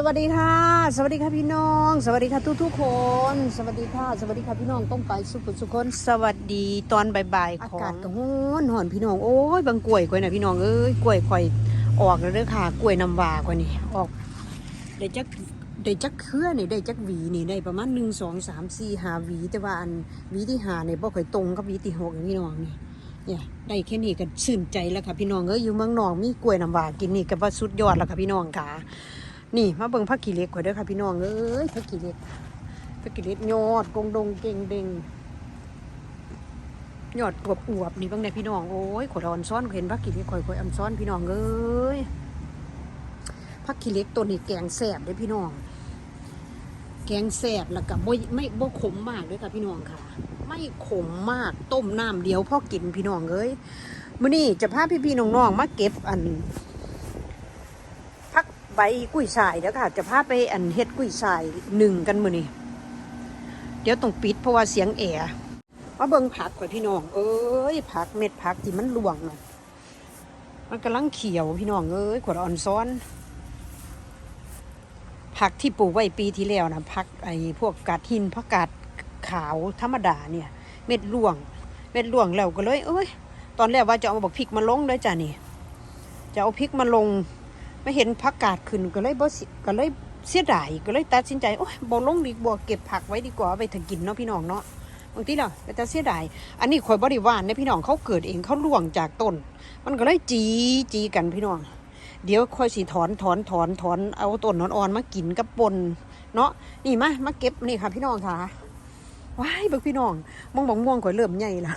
สวัสดีค่ะ สวัสดีค่ะพี่น้อง สวัสดีค่ะทุกทุกคน สวัสดีค่ะ สวัสดีค่ะพี่น้องต้องไปสุขสุขคน สวัสดีตอนบ่ายๆของอากาศก็ร้อนหอนพี่น้องโอ้ยบางกล้วยกล้วยนะพี่น้องเอ้ยกล้วยข่อยออกแล้วเด้อค่ะกล้วยน้ำว้ากว่านี่ออกได้จักได้จักเครื่อนี่ได้จักหวีนี่ได้ประมาณหนึ่งสองสามสี่หาหวีแต่ว่าอันหวีที่หาเนี่ยบ่ค่อยตรงกับหวีที่หกนะพี่น้องนี่เนี่ยได้แค่นี้ก็ชื่นใจแล้วค่ะพี่น้องเอ้ยอยู่เมืองนอกมีกล้วยน้ำว้ากินนี่ก็ว่าสุดยอดแล้วค่ะพี่น้องค่ะ นี่มาเบิ่งผักกีเล็กก่อนเด้อค่ะพี่น้องเอ้ยผักกีเล็กผักกีเล็กยอดกงดงเก่งเด้งยอดอวบอวบนี่เบางในพี่น้องโอ้ยขวดอ่อนซ้อนเห็นผักกีเล็กข่อยข่อยอำซ้อนพี่น้องเอ้ยผักกีเล็กตัวนี้แกงแซ่บเลยพี่น้อง แกงแซ่บแล้วก็บ่ไม่บ่ขมมากด้วยค่ะพี่น้องค่ะ ไม่ขมมากต้มน้ำเดียวพอกินพี่น้องเอ้ยมื้อนี้จะพาพี่ๆน้องๆมาเก็บอัน พักใบกุ้ยช่ายเดี๋ยวค่ะ จะพาไปอันเฮ็ดกุ้ยช่ายหนึ่งกันมือนี่เดี๋ยวต้องปิดเพราะว่าเสียงแอร์มาเบิ่งผักก่อนพี่น้อง เอ้ยผักเม็ดผักที่มันหลวงนะมันกำลังเขียวพี่น้องเอ้ยขวดอ่อนซ้อน ผักที่ปลูกไว้ปีที่แล้วนะผักไอ้พวกกาดหินผักกาดขาวธรรมดาเนี่ย เม็ดหลวง เม็ดหลวงแล้วก็เลย เอ้ย ตอนแรกว่าจะเอาบักพริกมาลงด้วยจ้ะนี่ จะเอาพริกมาลง ไม่เห็นผักกาดขึ้นก็เลยบ่สิก็เลยเสียดายก็เลยตัดสินใจโอ้ยบ่ลงดีกว่าเก็บผักไว้ดีกว่าไปถึงกินเนาะพี่น้องเนาะบางทีเราไปตัดเสียดายอันนี้ข่อยบ่ได้ว่านเนี่ยพี่น้องเขาเกิดเองเขาล่วงจากต้น มันก็เลยจีจีกันพี่น้อง เดี๋ยวค่อยสิถอนถอนถอนถอนเอาต้นอ่อนๆมากินกับปนเนาะนี่มามาเก็บนี่ค่ะ พี่น้องค่ะว้ายบิกพี่น้องมองบองม่วงข่อยเริ่มใหญ่ละ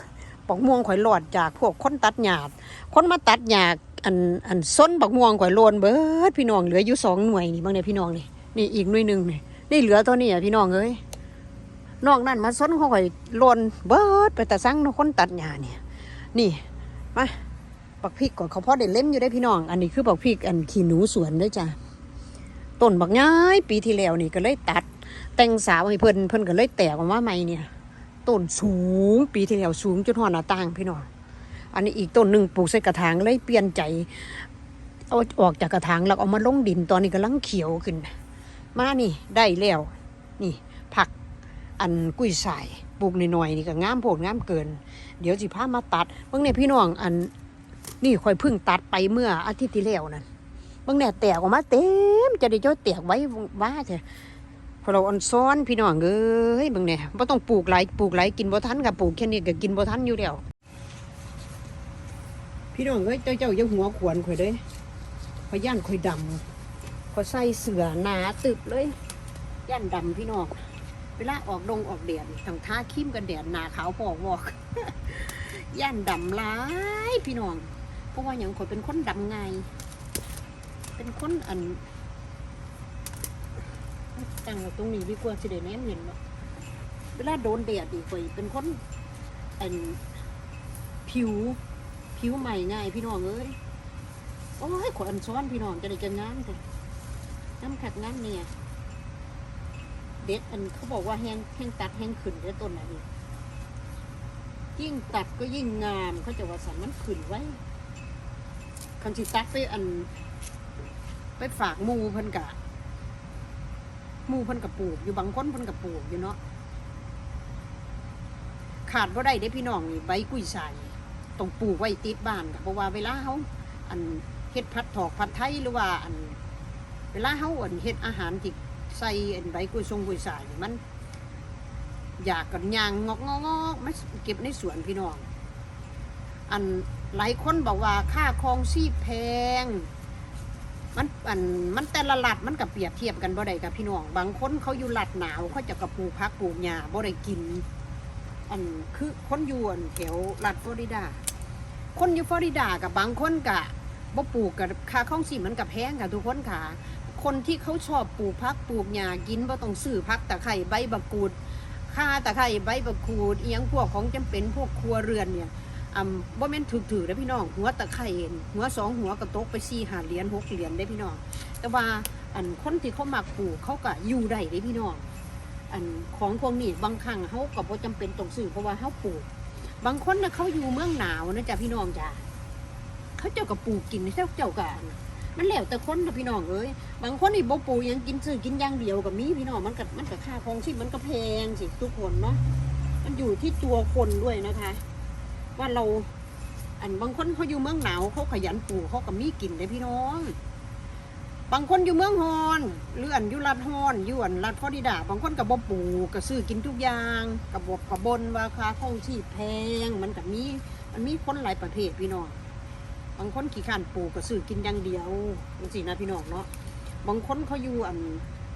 บองม่วงข่อยหลอดจากพวกคนตัดหญ้าคนมาตัดหญ้า อันอันส้นบักม่วงข่อยโลนเบิดพี่น้องเหลืออยู่สองหน่วยนี่บางเนี่ยพี่น้องนี่นี่อีกหน่วยหนึ่งนี่นี่เหลือตัวนี้อะพี่น้องเอ้ยนอกนั้นมาส้นของข่อยโลนเบิดไปแต่สั่งคนตัดหญ้าเนี่ย นี่มาบักพริกก่อนเขาพอได้เล่มอยู่ได้พี่น้อง อันนี้คือบักพริกอันขี้หนูสวนด้วยจ้ะต้นบักย้ายปีที่แล้วนี่ก็เลยตัด แต่งสาวให้เพิ่นเพิ่นก็เลยแตกออกมาใหม่เนี่ยต้นสูงปีที่แล้วสูงจนหอหน้าต่างพี่น้อง อันนี้อีกต้นหนึ่งปลูกใส่กระถางเลยเปลี่ยนใจเอาออกจากกระถางแล้วเอามาลงดินตอนนี้กำลังเขียวขึ้น มานี่ได้แล้ว นี่ผักอันกุ้ยช่ายปลูกหน่อยๆนี่ก็งามโพดงามเกิน เดี๋ยวสิพามาตัดเบิ่งเนี่ยพี่น้องอันนี่คอยพิ่งตัดไปเมื่ออาทิตย์ที่แล้วนั่นเบิ่งเนี่ยแตกออกมาเต็มจะได้เจ้าแตกไว้ว่าเถอะพอเราอันซ้อนพี่น้องเอ้ยเบิ่งเนี่ยบ่ต้องปลูกหลายปลูกหลายกินบ่ทันกับปลูกแค่นี้ก็กินบ่ทันอยู่แล้ว พี่น้องเอ้ยเจ้าเจ้าอย่าหัวขวนข่อยเด้ยข่อยย่านข่อยดำข่อยใส่เสือหนาตึบเลยย่านดำพี่น้องเวลาออกดงออกแดดต้องทาครีมกันแดดหนาขาวพอกวอกย่านดำหลายพี่น้องเพราะว่าอย่างข่อยเป็นคนดำไงเป็นคนอันตั้งตรงนี้ดีกว่าสิเดแนมเห็นเนาะเวลาโดนแดดดีข่อยเป็นคนอันผิว ผิวใหม่ง่ายพี่น้องเอ้ยโอ้ยขวอันซ้อนพี่น้องจะได้จะงามแต่น้ำขัดงามเนี่ย เด็ดอันเขาบอกว่าแห้งแห้งตัดแห้งขึ้นได้ต้นอะไรยิ่งตัดก็ยิ่งงามเขาจะว่าสันมันขึ้นไว้คันสิตัดไปอัน ไปฝากมูเพิ่นกะมูเพิ่นกับปลูกอยู่บางคนเพิ่นกับปลูกอยู่เนาะขาดว่าได้เด้พี่น้องนี่ใบกุ้ยช่าย ต้องปลูกไว้ติดบ้านค่ะเพราะว่าเวลาเขาอันเฮ็ดพัดถอกพัดไทยหรือว่าอัน เวลาเขาอันเฮ็ดอาหารที่ใส่อันใบกุยทรงกุยสายมัน อยากกันยางงอกงอกไม่เก็บในสวนพี่น้อง อันหลายคนบอกว่าค่าครองชีพแพง มันอันมันแต่ละหลัดมันกับเปรียบเทียบกันบ่ได้กับพี่น้อง บางคนเขาอยู่หลัดหนาวเขาจะกระปลูกพักปลูกหญ้าบ่ได้กิน อันคือคนอยู่อันแถวรัฐฟลอริดา คนอยู่ฟลอริดากับบางคนกะบ่ปลูกกับค่าข้องสีมันกับแพงค่ะทุกคนค่ะ คนที่เขาชอบปลูกพักปลูกหญ้ากินบ่ต้องซื้อพักตะไคร้ใบบักกูดข่าตะไคร้ใบบักกูดเอียงพวกของจำเป็นพวกครัวเรือนเนี่ยอ่าบ่แม่นถูกถือได้พี่น้องหัวตะไคร้หัวสองหัวกระตกไปสี่หาเหรียญหกเหรียญได้พี่น้องแต่ว่าอันคนที่เขามักปลูกเขาก็อยู่ได้ได้พี่น้อง อันของพวกนี้บางครั้งเขาก็บ่จำเป็นต้องซื้อเพราะว่าเขาปลูก บางคนนะเขาอยู่เมืองหนาวนะจ๊ะพี่น้องจ้ะเขาเจ้ากับปลูกกินเจ้าเจ้ากันมันแล้วแต่คนนะพี่น้องเอ้ยบางคนนี่บ่ปลูกยังกินซื้อกินอย่างเดียวกับมีพี่น้องมันก็มันก็ค่าครองชีพมันก็แพงสิทุกคนเนาะมันอยู่ที่ตัวคนด้วยนะคะ ว่าเราอันบางคนเขาอยู่เมืองหนาวเขาขยันปลูกเขาก็มีกินเลยพี่น้อง บางคนอยู่เมืองฮอนหรืออันอยู่รัดฮอนอยู่อันรัดฟลอริดา บางคนกับบ่ปลูกก็ซื้อกินทุกอย่างกับบกกับบนว่าคาครองชีพแพงมันก็มีมันมีคนหลายประเภทพี่น้องบางคนขี้ข้านปลูกก็ซื้อกินอย่างเดียวจังซี่นะพี่น้องเนาะบางคนเขาอยู่อัน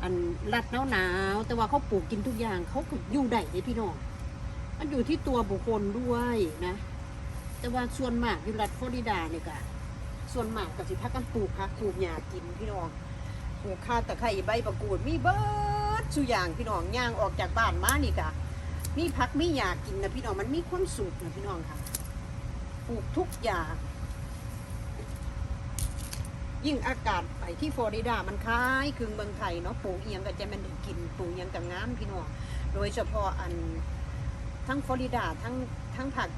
อันรัดหนาวหนาวๆแต่ว่าเขาปลูกกินทุกอย่างเขาก็อยู่ได้เลยพี่น้องมันอยู่ที่ตัวบุคคลด้วยนะ แต่ว่าส่วนมากอยู่รัฐฟลอริดาเนี่ยก็ ส่วนมากก็สิพักกันปลูกพักปลูกหญ้ากินพี่น้องปลูกข้าวตะไคร้ใบประกูดมีเบิดสุอย่างพี่น้องย่างออกจากบ้านมานี่กะมีพักมีหญ้ากินนะพี่น้องมันมีความสุขนะพี่น้องค่ะปลูกทุกอย่างยิ่งอากาศไปที่ฟลอริดามันคล้ายคลึงเมืองไทยเนาะปลูกเอียงก็จะมันด้กินปลูกเอียงกับงามพี่น้องโดยเฉพาะอันทั้งฟลอริดาทั้งทั้งภาค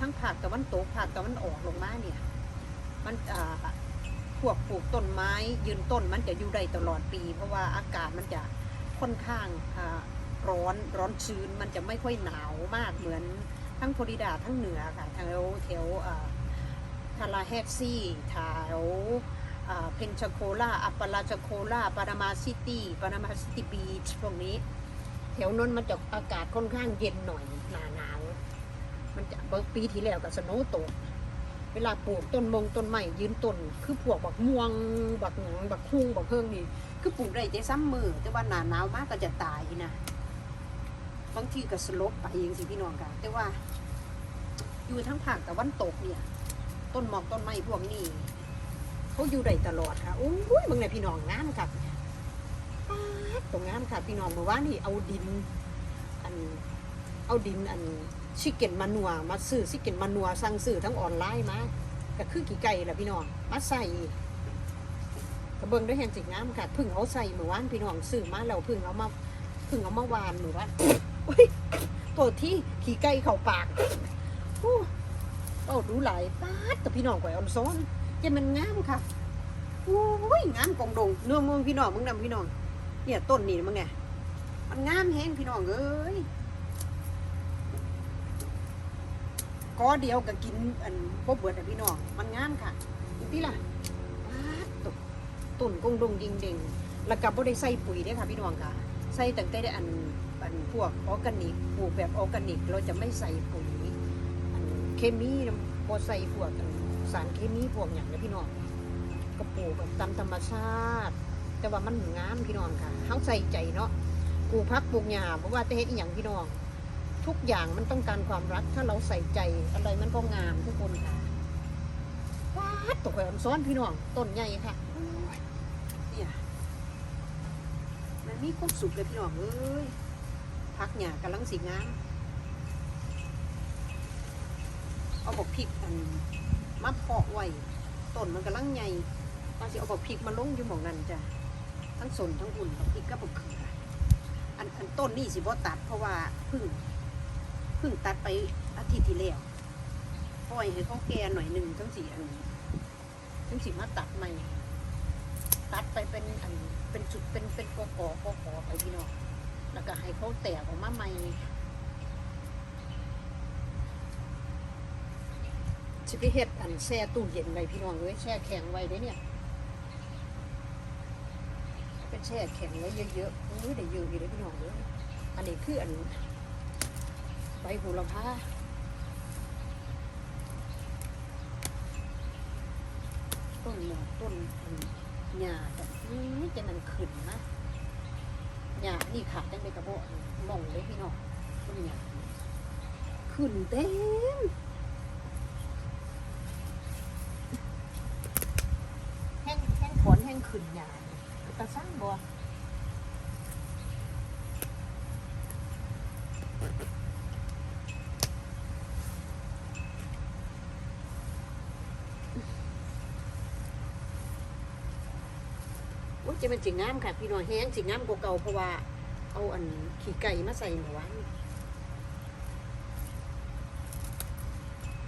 ทั้งภาคตะวันตกภาคตะวันออกลงมาเนี่ย มันพวกปลูกต้นไม้ยืนต้นมันจะอยู่ได้ตลอดปี เพราะว่าอากาศมันจะค่อนข้างร้อนร้อนชื้นมันจะไม่ค่อยหนาวมากเหมือนทั้งฟลอริดาทั้งเหนือค่ะแถวแถวทาราแฮกซี่แถวเพนชโคล่าอัปปาราชโคล่าปานามาซิตี้ปานามาซิตี้บีชพวกนี้ แถวนั้นมันจะอากาศค่อนข้างเย็นหน่อยหนาหนาวมันจะเบิกปีที่แล้วกับสโนว์ตก เวลาปลูกต้นมงต้นไม้ยืนต้น คือพวกบักม่วงบักหนังบักคุ้งบักเพิ่งนี่คือปลูกได้แต่ซ้ำมือแต่ว่าหนาหนาวมากก็จะตายนะบางทีก็สลบไปเองสิพี่น้องค่ะแต่ว่า อยู่ทั้งภาคตะวันตกเนี่ย ต้นหมอกต้นไม้พวกนี้เขาอยู่ได้ตลอดค่ะโอ้ยมึงเนี่พี่น้องงามค่ะตรงงามค่ะพี่น้องเมื่อวานนี่เอาดิน อัน เอาดินอัน ชิเก้นมานัวมาซื้อชิเก้นมานัวสั่งซื้อทั้งออนไลน์มาก็คือกี่ไก่แหละพี่น้องมาใส่กระเบื้องด้วยแฮนจิกงามค่ะพึ่งเอาใส่เมื่อวานพี่น้องซื้อมาแล้วพึ่งเอามาพึ่งเอามาวานเมื่อวานอุ้ยตัวที่ขี่ไก่เข่าปากโอ้โอ้ดูหลายป๊าดแต่พี่น้องก่อยออนซ้อนจะมันงามค่ะโอ้ยงามกองดงเนื้อมึงพี่น้องมึงนำพี่น้องเนี่ยต้นนี่มึงไงมันงามแห้งพี่น้องเอ้ย กอเดียวก็กินอันพบเบิดอะพี่น้องมันงามค่ะดูที่ล่ะปาดตกต้นกงดงดิงเด่งแล้วก็บ่ได้ใส่ปุ๋ยเด้ค่ะพี่น้องค่ะ ใส่ตั้งแต่ได้อันอันพวกออร์แกนิกปลูกแบบออร์แกนิก เราจะไม่ใส่ปุ๋ยอันเคมีนะบ่ใส่พวกสารเคมีพวกอย่างเนี้พี่น้องก็ปลูกแบบตามธรรมชาติ แต่ว่ามันงามพี่น้องค่ะเขาใส่ใจเนาะปลูกพักปลูกหญ้าเพราะว่าจะเฮ็ดอหย่างพี่น้อง ทุกอย่างมันต้องการความรัก ถ้าเราใส่ใจอะไรมันก็งามทุกคนค่ะว้าตกแขวนซ้อนพี่น้องต้นใหญ่ค่ะเนี่ยมันมีความสุขเลยพี่น้องเอ้ยพักหญ้ากำลังสีงามเอาบอกพริกอันมาเพาะไว้ต้นมันกำลังใหญ่ว่าสิเอาบอกพริกมาลงอยู่หมองนั้นจ้ะทั้งสนทั้งหุ่นบอกพริกก็บอกเขืออันอันต้นนี่สิบ่ตัดเพราะว่าพึ่ง เพึ่งตัดไปอาทิตย์ที่แล้วปล่อยให้เขาแก่หน่อยหนึ่งทั้งสี่อันทั้งสี่มาตัดใหม่ ตัดไปเป็นอันเป็นจุดเป็นเป็นกอกอกอกอไปพี่น้องแล้วก็ให้เขาแตกออกมาใหม่สิไปเฮ็ดอันแช่ตู้เย็นไว้พี่น้องเอ้ยแช่แข็งไว้เด้เนี่ยเป็นแช่แข็งไว้เยอะๆอุ้ยได้เยอะอยู่เลยพี่น้องเอ้ยอันนี้คืออัน ใบโหระพาต้นหมอกต้นหญ้าแบบนี้จะมันขึ้นนะหญ้านี่ขาดจังเลยกระโบะมองเลยพี่น้องต้นหญ้าขึ้นเต็มแห้งแห้งขนแห้งขึ้นหยาตะสร้างบั จะเป็นจิงงามค่ะพี่น้องแห้งจิงงามกว่าเก่าเพราะว่าเอาอันขี้ไก่มาใส่หมูวัน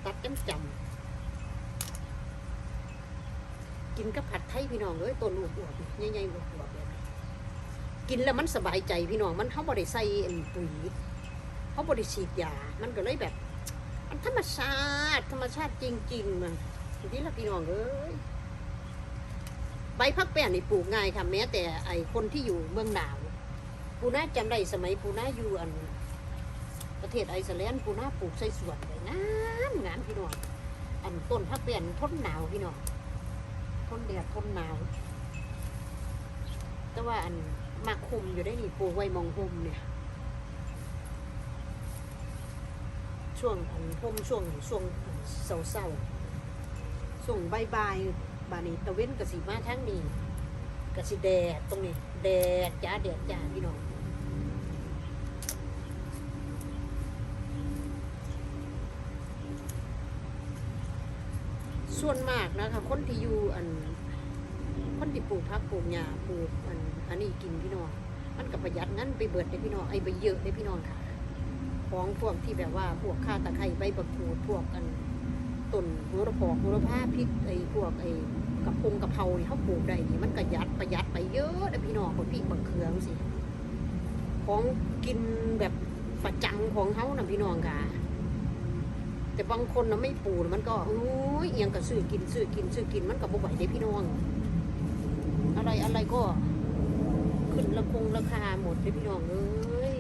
ตัดจำจำกินกับผัดไทยพี่น้องเอ้ยต้นลูกอวบๆใหญ่ๆอวบๆแบบนี้กินแล้วมันสบายใจพี่น้องมันเขาบ่ได้ใส่อันปุ๋ยเขาบ่ได้ฉีดยา มันก็เลยแบบ มันธรรมชาติ ธรรมชาติจริงๆมันทีละพี่น้องเอ้ย ใบพักแป้นนี่ปลูกง่ายค่ะแม้แต่ไอคนที่อยู่เมืองหนาวปูน่าจำได้สมัยปูน่าอยู่อัน ประเทศไอซ์แลนด์ปูน่าปลูกใส่สวนเลยงามงามพี่น้องอันต้นพักแป้นทนหนาวพี่น้องทนแดดทนหนาว แต่ว่าอันมาคุมอยู่ได้นี่ปลูกไว้มองหุมเนี่ยช่วงอันห่มช่วงช่วงเศร้าๆช่วงบายบายๆ บานี้ตะเว้นกสิมาทั้งนี้กสิแดดตรงนี้ แดดจ้าแดดจ้าพี่น้องส่วนมากนะคะคนที่อยู่อัน คนที่ปลูกผักปลูกหญ้าปลูกอันอันนี้กินพี่น้องมันก็ประหยัดงั้นไปเบิดได้พี่น้องไอ้ไปเยอะได้พี่น้องค่ะ ของพวกที่แบบว่าพวกข้าตะไคร้ใบบักกูดพวกอันต้นโหระพาโหระพาพริกไอ้พวกไอ้ กระพงกระเพรานี่เขาปลูกได้นี่มันก็ยัดประหยัดไปเยอะนะพี่น้องคนพริกบักเขืองสิของกินแบบประจำของเขานะพี่น้องค่ะแต่บางคนนะไม่ปลูกมันก็อ้ยเอียงก็ซื้อกินซื้อกินซื้อกินมันก็บ่ไหวเด้พี่น้อง อะไรอะไรก็ ขึ้นราคงราคาหมดเลยพี่น้องเอ้ย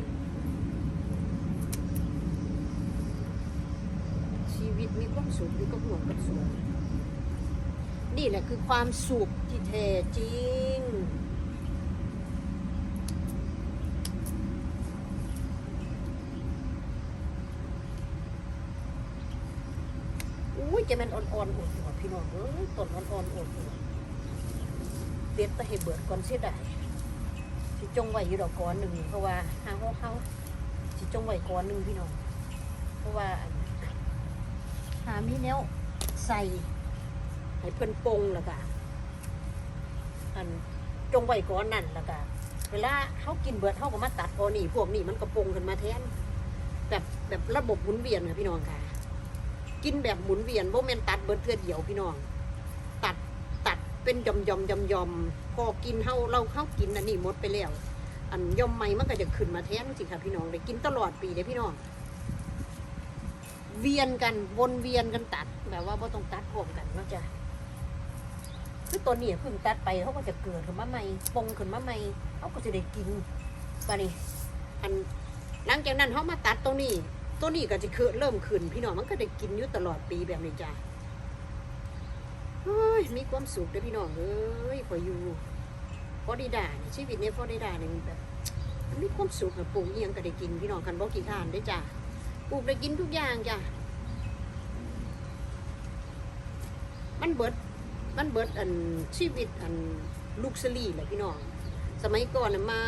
ชีวิตมีความสุขอยู่กับหัวกับสว นี่แหละคือความสุขที่แท้จริง อุ้ยจะเป็นอ่อนๆอวดหัวพี่น้องเอ้ยต้นอ่อนๆอวดหัวเด็ดไปให้เบิดก่อนเสียดายสิจงไว้อยู่ดอกก้อนหนึ่งเพราะว่าหาเขาเขาสิจงไว้ก้อนหนึ่งพี่น้อง เพราะว่าหามีแนวใส่ ให้เพิ่นปงแล้วก็อันจงไว้ก่อนนั่นแล้วก็เวลาเขากินเบิดเขาก็มาตัดพอนี่พวกนี้มันก็ปงขึ้นมาแทนแบบแบบระบบหมุนเวียนค่ะพี่น้องค่ะ กินแบบหมุนเวียนโมเมนตัดเบิดเทือเดียวพี่น้อง ตัดตัดเป็นยอมยอมยอมยอมพอกินเฮาเราเข้ากินอันนี้หมดไปแล้วอันยอมใหม่มันก็จะขึ้นมาแทนสิค่ะพี่น้องได้กินตลอดปีเลยพี่น้องเวียนกันวนเวียนกันตัดแบบว่าไ่ต้องตัดพร้อมกันเนาะจ้ะ คือตัวนี้เพิ่งตัดไปเขาก็จะเกิดขึ้นมาใหม่ปงขึ้นมาใหม่เขาก็จะได้กินปะนี่อันหลังจากนั้นเขามาตัดตัวนี้ตัวนี้ก็จะคือเริ่มขึ้น พี่น้องมันก็ได้กินอยู่ตลอดปีแบบนี้จ้ะเฮ้ยมีความสุขเด้อพี่น้องเอ้ยพออยู่ฟอดีดานี่ชีวิตในฟอดีดาเนี่ยมันแบบมันมีความสุขอะปลูกเอียงก็ได้กินพี่น้องกันบอกกี่ข้านได้จ้ะปลูกได้กินทุกอย่างจ้ะมันเบิด มันเบิดอันชีวิตอันลูกสลีแหละพี่น้อง สมัยก่อนน่ะมา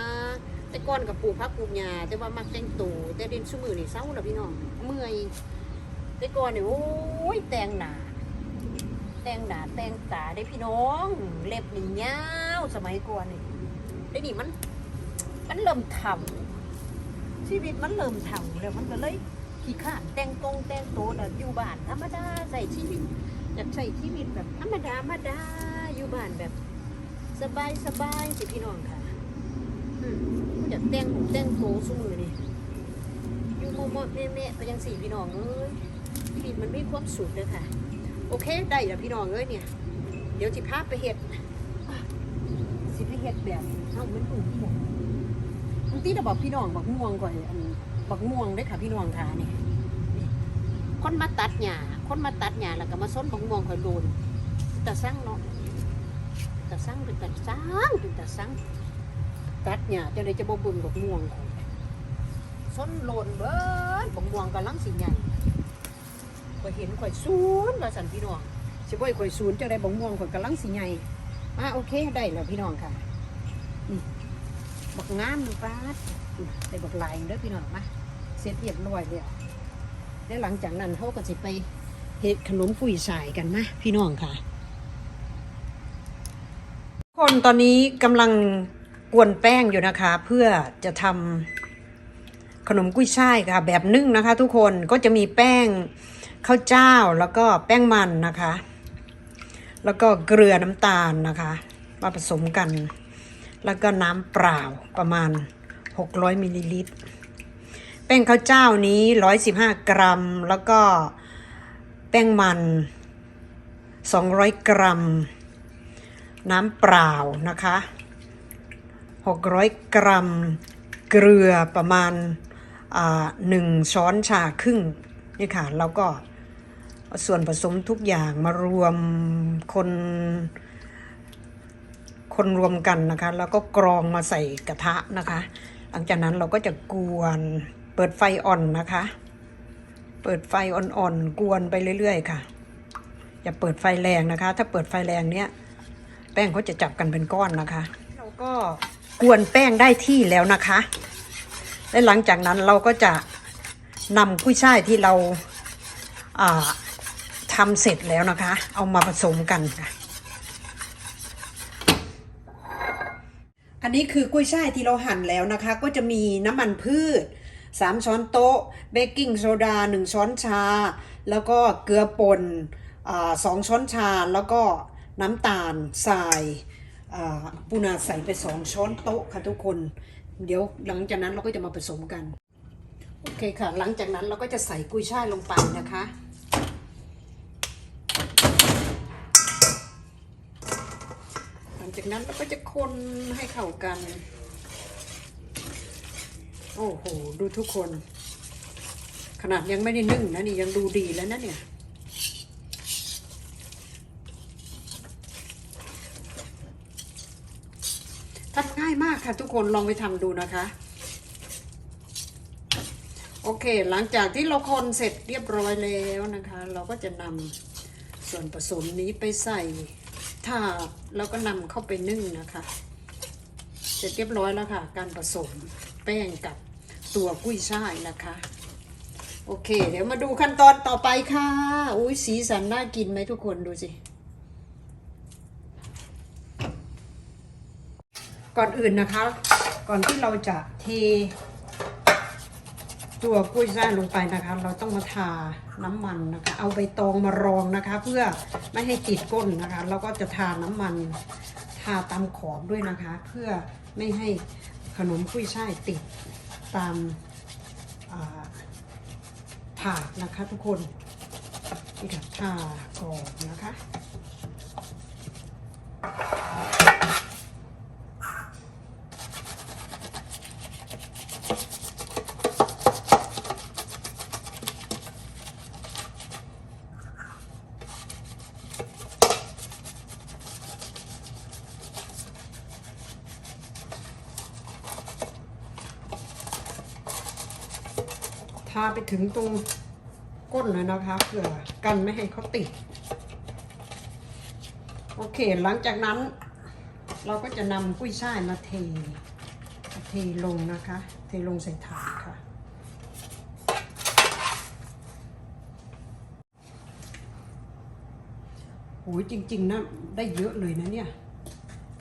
แต่ก่อนกับปลูกพักปลูกหญ้าแต่ว่ามักแต่งตัวแต่เด่นชุมือนี่เศร้าแล้วพี่น้อง เมื่อย แต่ก่อนเนี่ยโอ้ยแต่งหนาแต่งหนาแต่งตาได้พี่น้อง เล็บนี่ยาวสมัยก่อนนี่ได้นี่มัน มันเริ่มทำชีวิตมันเริ่มทำแล้วมันก็เลยขี้ข้านแต่งตรงแต่งตัวแบบอยู่บ้านธรรมดาใส่ชีวิต อยากใช้ชีวิตแบบธรรมดาธรรมดาอยู่บ้านแบบ สบายสบายสิพี่น้องค่ะอืมอยากแต่งแต่งตัวสมือนี่อยู่โมโมแม่แม่ไปยังสี่พี่น้องเอ้ยชีวิตมันไมีความสุขเลยค่ะ โอเคได้แล้วพี่น้องเอ้ยเนี่ย เดี๋ยวสิพาไปเห็ดอะสิไปเห็ดแบบเอ้ามันอุ่นที่ไหนบางทีเราบอกพี่น้องบอกม่วงก่อนอันบอกม่วงได้ค่ะพี่น้องค่ะเนี่นี่ คนมาตัดหญ้าคนมาตัดหญ้าแล้วก็มาซ้นบอกม่วงคอยโดนแต่สั่งเนาะแต่สั่งเป็นแต่สั่งเป็นแต่สั่งตัดหญ้าจะได้จะบ่เบึงบอกม่วงข่อยซ้นโลนเบิดบอกม่วงกำลังสิใหญ่ข่อยเห็นข่อยซูนว่าสันพี่น้องสิบ่ให้ข่อยซูนจะได้บอกม่วงข่อยกำลังสิใหญ่อะโอเคได้แล้วพี่น้องค่ะบักงามดูฟ้าดใส่บักลายเด้อพี่น้องมาเสร็จเรียบร้อยแล้ว แล้วหลังจากนั้นเขาก็จะไปเฮ็ดขนมฟุยสายกันมาพี่น้องค่ะ คนตอนนี้กำลังกวนแป้งอยู่นะคะ เพื่อจะทำขนมกุ้ยช่ายค่ะ แบบนึ่งนะคะ ทุกคนก็จะมีแป้งข้าวเจ้าแล้วก็แป้งมันนะคะ แล้วก็เกลือน้ำตาลนะคะมาผสมกัน แล้วก็น้ำเปล่าประมาณ 600มิลลิลิตร แป้งข้าวเจ้านี้ 115 กรัม แล้วก็แป้งมัน 200 กรัม น้ำเปล่านะคะ 600 กรัม เกลือประมาณหนึ่งช้อนชาครึ่งนี่ค่ะแล้วก็ส่วนผสมทุกอย่างมารวมคนคนรวมกันนะคะ แล้วก็กรองมาใส่กระทะนะคะ หลังจากนั้นเราก็จะกวน เปิดไฟอ่อนนะคะ เปิดไฟอ่อนๆ กวนไปเรื่อย ๆ ค่ะ อย่าเปิดไฟแรงนะคะ ถ้าเปิดไฟแรงเนี้ยแป้งเขาจะจับกันเป็นก้อนนะคะ เราก็กวนแป้งได้ที่แล้วนะคะ และหลังจากนั้นเราก็จะนำกุ้ยช่ายที่เราาทำเสร็จแล้วนะคะ เอามาผสมกันค่ะ อันนี้คือกุ้ยช่ายที่เราหั่นแล้วนะคะ ก็จะมีน้ำมันพืช 3 ช้อนโต๊ะ เบกกิ้งโซดา 1 ช้อนชา แล้วก็เกลือป่นอสองช้อนชา แล้วก็น้ำตาลทรายปูนาใส่ไป 2 ช้อนโต๊ะค่ะทุกคน เดี๋ยวหลังจากนั้นเราก็จะมาผสมกัน โอเคค่ะ หลังจากนั้นเราก็จะใส่กุ้ยช่ายลงไปนะคะหลังจากนั้นเราก็จะคนให้เข้ากัน โอ้โห ดูทุกคน ขนาดยังไม่ได้นึ่งนะนี่ยังดูดีแล้วนะเนี่ยทำง่ายมากค่ะทุกคนลองไปทำดูนะคะ โอเค หลังจากที่เราคนเสร็จเรียบร้อยแล้วนะคะ เราก็จะนำส่วนผสมนี้ไปใส่ถาดแล้วก็นำเข้าไปนึ่งนะคะ เสร็จเรียบร้อยแล้วค่ะ การผสม แป้งกับตัวกุ้ยช่ายนะคะ โอเค เดี๋ยวมาดูขั้นตอนต่อไปค่ะ อุ้ยสีสันน่ากินไหมทุกคนดูสิ ก่อนอื่นนะคะ ก่อนที่เราจะเทตัวกุ้ยช่ายลงไปนะคะ เราต้องมาทาน้ำมันนะคะ เอาใบตองมารองนะคะ เพื่อไม่ให้ติดก้นนะคะ เราก็จะทาน้ำมันทาตามขอบด้วยนะคะ เพื่อไม่ให้ ขนมกุ้ยช่ายติดตามอ่าถาดนะคะทุกคนนี่ค่ะถาก่อนนะคะ ทาไปถึงตรงก้นเลยนะคะเพื่อกันไม่ให้เขาติด โอเคหลังจากนั้น เราก็จะนำกุ้ยช่ายมาเท เทลงนะคะ เทลงใส่ถาดค่ะ โอ้ยจริง ๆนะได้เยอะเลยนะเนี่ย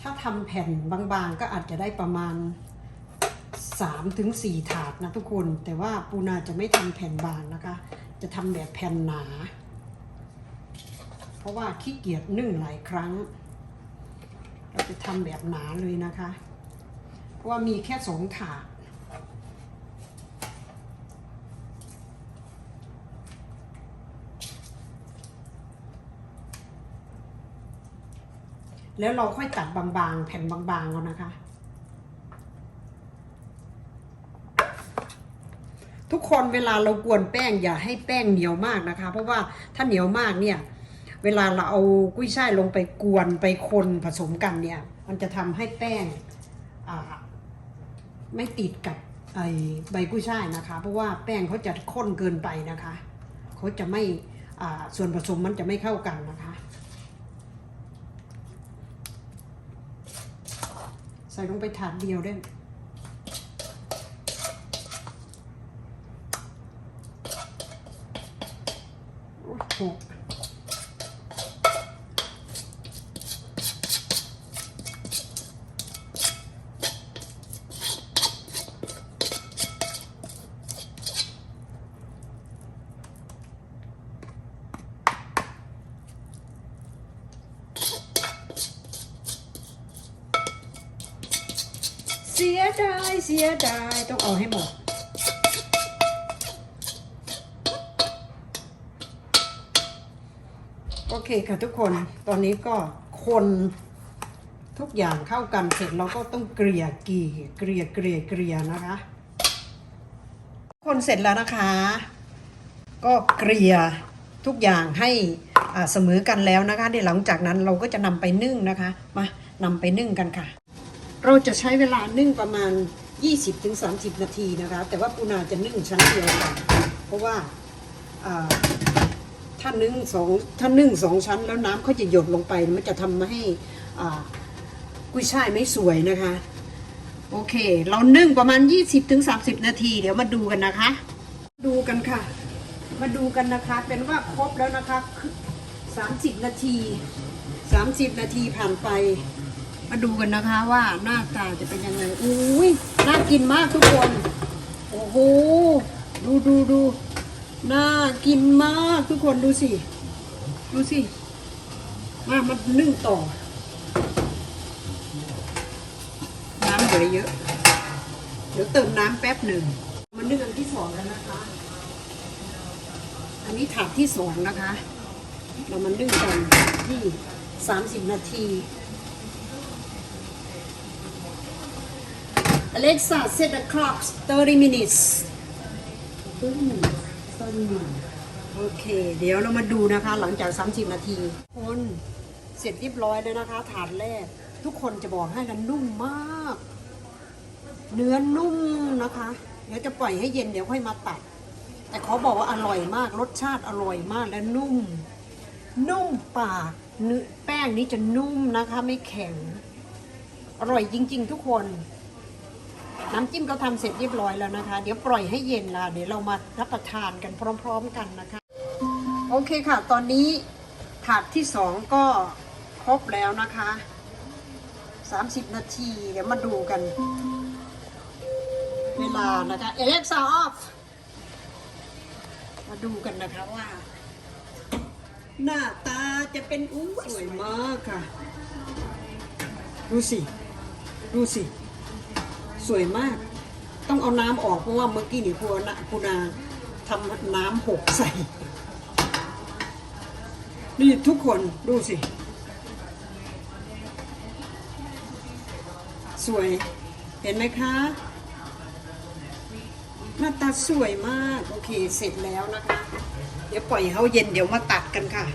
ถ้าทำแผ่นบางๆก็อาจจะได้ประมาณ สามถึงสี่ถาดนะทุกคน แต่ว่าปูนาจะไม่ทำแผ่นบางนะคะ จะทำแบบแผ่นหนา เพราะว่าขี้เกียจนึ่งหลายครั้ง เราจะทำแบบหนาเลยนะคะ เพราะว่ามีแค่สองถาดแล้วเราค่อยตัดบางๆ แผ่นบางๆเอานะคะ ทุก คนเวลาเรากวนแป้งอย่าให้แป้งเหนียวมากนะคะ เพราะว่าถ้าเหนียวมากเนี่ย เวลาเราเอากุ้ยช่ายลงไปกวนไปคนผสมกันเนี่ย มันจะทำให้แป้งไม่ติดกับไอใบกุ้ยช่ายนะคะ เพราะว่าแป้งเขาจะข้นเกินไปนะคะเขาจะไม่ส่วนผสมมันจะไม่เข้ากันนะคะ ใส่ลงไปถาดเดียวได้ ชุเสียดายเสียดายต้องเอาให้หมด โอเคค่ะทุกคนตอนนี้ก็คนทุกอย่างเข้ากันเสร็จเราก็ต้องเกลี่ยกี่เกลี่ยเกลี่ยเกลี่ยนะคะ คนเสร็จแล้วนะคะ ก็เกลี่ยทุกอย่างให้อ่าเสมอกันแล้วนะคะเดี๋ยวหลังจากนั้นเราก็จะนำไปนึ่งนะคะมานำไปนึ่งกันค่ะ เราจะใช้เวลานึ่งประมาณ 20-30 นาทีนะคะ แต่ว่าปูนาจะนึ่งชั้นเดียวก่อนเพราะว่าอ่า ถ้านึ่งสองถ้านึ่งสองชั้น แล้วน้ำเขาจะหยดลงไปมันจะทำให้อ่ากุ้ยช่ายไม่สวยนะคะ โอเค เรานึ่งประมาณ 20-30 นาที เดี๋ยวมาดูกันนะคะ ดูกันค่ะ มาดูกันนะคะ เป็นว่าครบแล้วนะคะคือ30 นาที 30 นาทีผ่านไป มาดูกันนะคะว่าหน้าตาจะเป็นยังไงอุ้ยน่ากินมากทุกคน โอ้โหดูดูดู น่ากินมากทุกคนดูสิ ดูสิ มามันนึ่งต่อ น้ำเหลือเยอะ เดี๋ยวเติมน้ำแป๊บหนึ่ง มันนึ่งอันที่สองแล้วนะคะ อันนี้ถาดที่สองนะคะ เรามันนึ่งกันที่สามสิบนาที Alexa set the clock 30 minutes อืม30 minutes โอเค เดี๋ยวเรามาดูนะคะ หลังจาก 30 นาที คนเสร็จเรียบร้อยแล้วนะคะ ถาดแรก ทุกคนจะบอกให้กันนุ่มมาก เนื้อนุ่มนะคะ เดี๋ยวจะปล่อยให้เย็นเดี๋ยวค่อยมาตัด แต่เขาบอกว่าอร่อยมาก รสชาติอร่อยมากและนุ่ม นุ่มปากเนื้อแป้งนี้จะนุ่มนะคะ ไม่แข็ง อร่อยจริง ๆ ทุกคน น้ำจิ้มเราทำเสร็จเรียบร้อยแล้วนะคะ เดี๋ยวปล่อยให้เย็นละเดี๋ยวเรามารับประทานกันพร้อม ๆกันนะคะ โอเคค่ะ ตอนนี้ถาดที่สองก็ครบแล้วนะคะ 30 นาที เดี๋ยวมาดูกัน เวลานะคะ Alexa off มาดูกันนะคะว่า หน้าตาจะเป็นอู้สวยมากค่ะ ดูสิ ดูสิ สวยมาก ต้องเอาน้ำออกเพราะว่าเมื่อกี้นี่พัวนะพูนาทำน้ำหกใส่ นี่ทุกคนดูสิ สวยเห็นไหมคะ หน้าตาสวยมาก โอเค เสร็จแล้วนะคะ เดี๋ยวปล่อยให้เขาเย็นเดี๋ยวมาตัดกันค่ะ